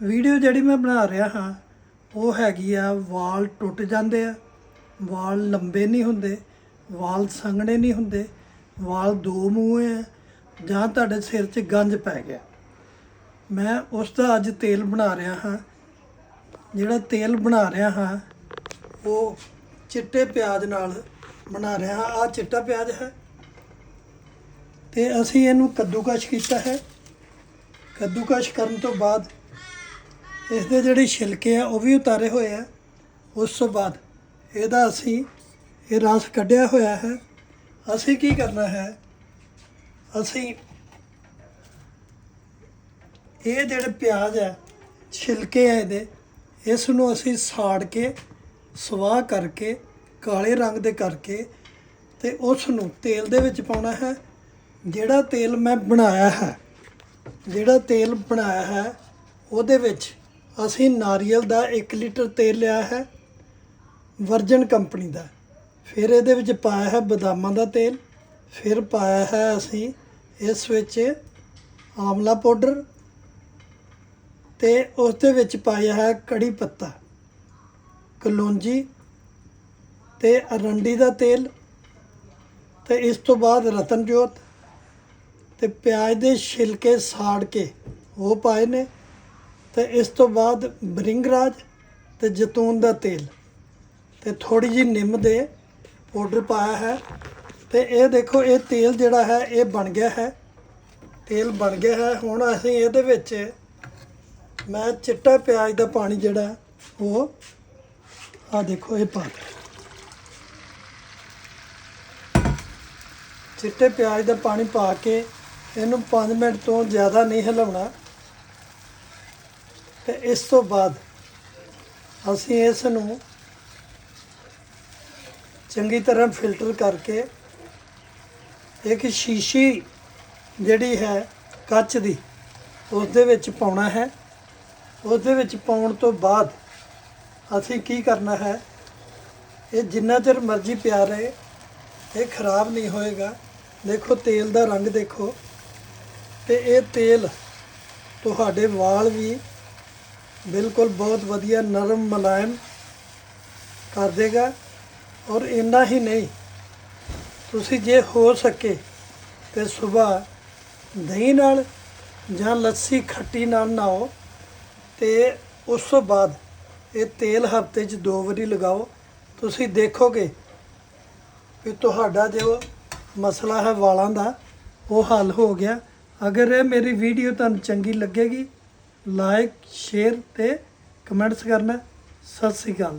Video ਜਿਹੜੀ ਮੈਂ ਬਣਾ ਰਿਹਾ ਹਾਂ, ਉਹ ਹੈਗੀ ਆ ਵਾਲ ਟੁੱਟ ਜਾਂਦੇ ਆ। ਵਾਲ ਲੰਬੇ ਨਹੀਂ ਹੁੰਦੇ, ਵਾਲ ਸੰਘਣੇ ਨਹੀਂ ਹੁੰਦੇ, ਵਾਲ ਦੋ ਮੂੰਹ ਆ ਜਾਂ ਤੁਹਾਡੇ ਸਿਰ 'ਚ ਗੰਜ ਪੈ ਗਿਆ। ਮੈਂ ਉਸ ਦਾ ਅੱਜ ਤੇਲ ਬਣਾ ਰਿਹਾ ਹਾਂ। ਜਿਹੜਾ ਤੇਲ ਬਣਾ ਰਿਹਾ ਹਾਂ, ਉਹ ਚਿੱਟੇ ਪਿਆਜ਼ ਨਾਲ ਬਣਾ ਰਿਹਾ ਹਾਂ। ਆ ਚਿੱਟਾ ਪਿਆਜ਼ ਹੈ। ਤੇ ਅਸੀਂ ਇਹਨੂੰ ਕੱਦੂਕਸ਼ ਕੀਤਾ ਹੈ। ਕੱਦੂਕਸ਼ ਕਰਨ ਤੋਂ ਬਾਅਦ ਇਸ ਦੇ ਜਿਹੜੇ ਛਿਲਕੇ ਆ, ਉਹ ਵੀ ਉਤਾਰੇ ਹੋਏ ਆ। ਉਸ ਤੋਂ ਬਾਅਦ ਇਹਦਾ ਅਸੀਂ ਇਹ ਰਸ ਕੱਢਿਆ ਹੋਇਆ ਹੈ। ਅਸੀਂ ਕੀ ਕਰਨਾ ਹੈ? ਅਸੀਂ ਇਹ ਜਿਹੜੇ ਪਿਆਜ਼ ਹੈ ਛਿਲਕੇ ਆ ਇਹਦੇ, ਇਸ ਨੂੰ ਅਸੀਂ ਸਾੜ ਕੇ ਸਵਾਹ ਕਰਕੇ, ਕਾਲੇ ਰੰਗ ਦੇ ਕਰਕੇ ਤੇ ਉਸ ਨੂੰ ਤੇਲ ਦੇ ਵਿੱਚ ਪਾਉਣਾ ਹੈ। ਜਿਹੜਾ ਤੇਲ ਮੈਂ ਬਣਾਇਆ ਹੈ, ਜਿਹੜਾ ਤੇਲ ਬਣਾਇਆ ਹੈ, ਉਹਦੇ ਵਿੱਚ ਅਸੀਂ ਨਾਰੀਅਲ ਦਾ 1 ਲੀਟਰ ਤੇਲ ਲਿਆ ਹੈ, ਵਰਜਨ ਕੰਪਨੀ ਦਾ। ਫਿਰ ਇਹਦੇ ਵਿੱਚ ਪਾਇਆ ਹੈ ਬਦਾਮਾਂ ਦਾ ਤੇਲ। ਫਿਰ ਪਾਇਆ ਹੈ ਅਸੀਂ ਇਸ ਵਿੱਚ ਆਮਲਾ ਪਾਊਡਰ ਤੇ ਉਸ ਦੇ ਵਿੱਚ ਪਾਇਆ ਹੈ ਕੜੀ ਪੱਤਾ, ਕਲੌਂਜੀ ਤੇ ਅਰੰਡੀ ਦਾ ਤੇਲ ਤੇ ਇਸ ਤੋਂ ਬਾਅਦ ਰਤਨਜੋਤ ਤੇ ਪਿਆਜ਼ ਦੇ ਛਿਲਕੇ ਸਾੜ ਕੇ ਉਹ ਪਾਏ ਨੇ। ਤੇ ਇਸ ਤੋਂ ਬਾਅਦ ਬਰਿੰਗਰਾਜ ਤੇ ਜੈਤੂਨ ਦਾ ਤੇਲ। ਤੇ ਥੋੜੀ ਜੀ ਨਿੰਮ ਦੇ ਪਾਊਡਰ ਪਾਇਆ ਹੈ। ਤੇ ਇਹ ਦੇਖੋ, ਇਹ ਤੇਲ ਜਿਹੜਾ ਹੈ, ਇਹ ਬਣ ਗਿਆ ਹੈ। ਤੇਲ ਬਣ ਗਿਆ ਹੈ। ਹੁਣ ਅਸੀਂ ਇਹਦੇ ਵਿੱਚ ਮੈਂ ਚਿੱਟਾ ਪਿਆਜ਼ ਦਾ ਪਾਣੀ ਜਿਹੜਾ, ਉਹ ਆ ਦੇਖੋ, ਇਹ ਪਾ ਚਿੱਟੇ ਪਿਆਜ਼ ਦਾ ਪਾਣੀ ਪਾ ਕੇ ਇਹਨੂੰ 5 ਮਿੰਟ ਤੋਂ ਜ਼ਿਆਦਾ ਨਹੀਂ ਹਿਲਾਉਣਾ। ਤੇ ਇਸ ਤੋਂ ਬਾਅਦ ਅਸੀਂ ਇਸ ਨੂੰ ਚੰਗੀ ਤਰ੍ਹਾਂ ਫਿਲਟਰ ਕਰਕੇ ਇੱਕ ਸ਼ੀਸ਼ੀ ਜਿਹੜੀ ਹੈ ਕੱਚ ਦੀ ਉਸ ਦੇ ਵਿੱਚ ਪਾਉਣਾ ਹੈ। ਉਸ ਦੇ ਵਿੱਚ ਪਾਉਣ ਤੋਂ ਬਾਅਦ ਅਸੀਂ ਕੀ ਕਰਨਾ ਹੈ, ਇਹ ਜਿੰਨਾ ਚਿਰ ਮਰਜ਼ੀ ਪਿਆ ਰਹੇ, ਇਹ ਖਰਾਬ ਨਹੀਂ ਹੋਏਗਾ। ਦੇਖੋ, ਤੇਲ ਦਾ ਰੰਗ ਦੇਖੋ ਤੇ ਇਹ ਤੇਲ ਤੁਹਾਡੇ ਵਾਲ ਵੀ ਬਿਲਕੁਲ ਬਹੁਤ ਵਧੀਆ ਨਰਮ ਮੁਲਾਇਮ ਕਰ ਦੇਗਾ ਔਰ ਇੰਨਾ ਹੀ ਨਹੀਂ, ਤੁਸੀਂ ਜੇ ਹੋ ਸਕੇ ਤੇ ਸਵੇਰ ਦਹੀਂ ਨਾਲ ਜਾਂ ਲੱਸੀ ਖੱਟੀ ਨਾਲ ਨਾਓ ਤੇ ਉਸ ਤੋਂ ਬਾਅਦ ਇਹ ਤੇਲ ਹਫ਼ਤੇ 'ਚ ਦੋ ਵਾਰੀ ਲਗਾਓ। ਤੁਸੀਂ ਦੇਖੋਗੇ ਕਿ ਤੁਹਾਡਾ ਜੋ ਮਸਲਾ ਹੈ ਵਾਲਾਂ ਦਾ, ਉਹ ਹੱਲ ਹੋ ਗਿਆ। ਅਗਰ ਇਹ ਮੇਰੀ ਵੀਡੀਓ ਤੁਹਾਨੂੰ ਚੰਗੀ ਲੱਗੇਗੀ ਲਾਈਕ ਸ਼ੇਅਰ ਅਤੇ ਕਮੈਂਟਸ ਕਰਨਾ। ਸਤਿ ਸ੍ਰੀ ਅਕਾਲ।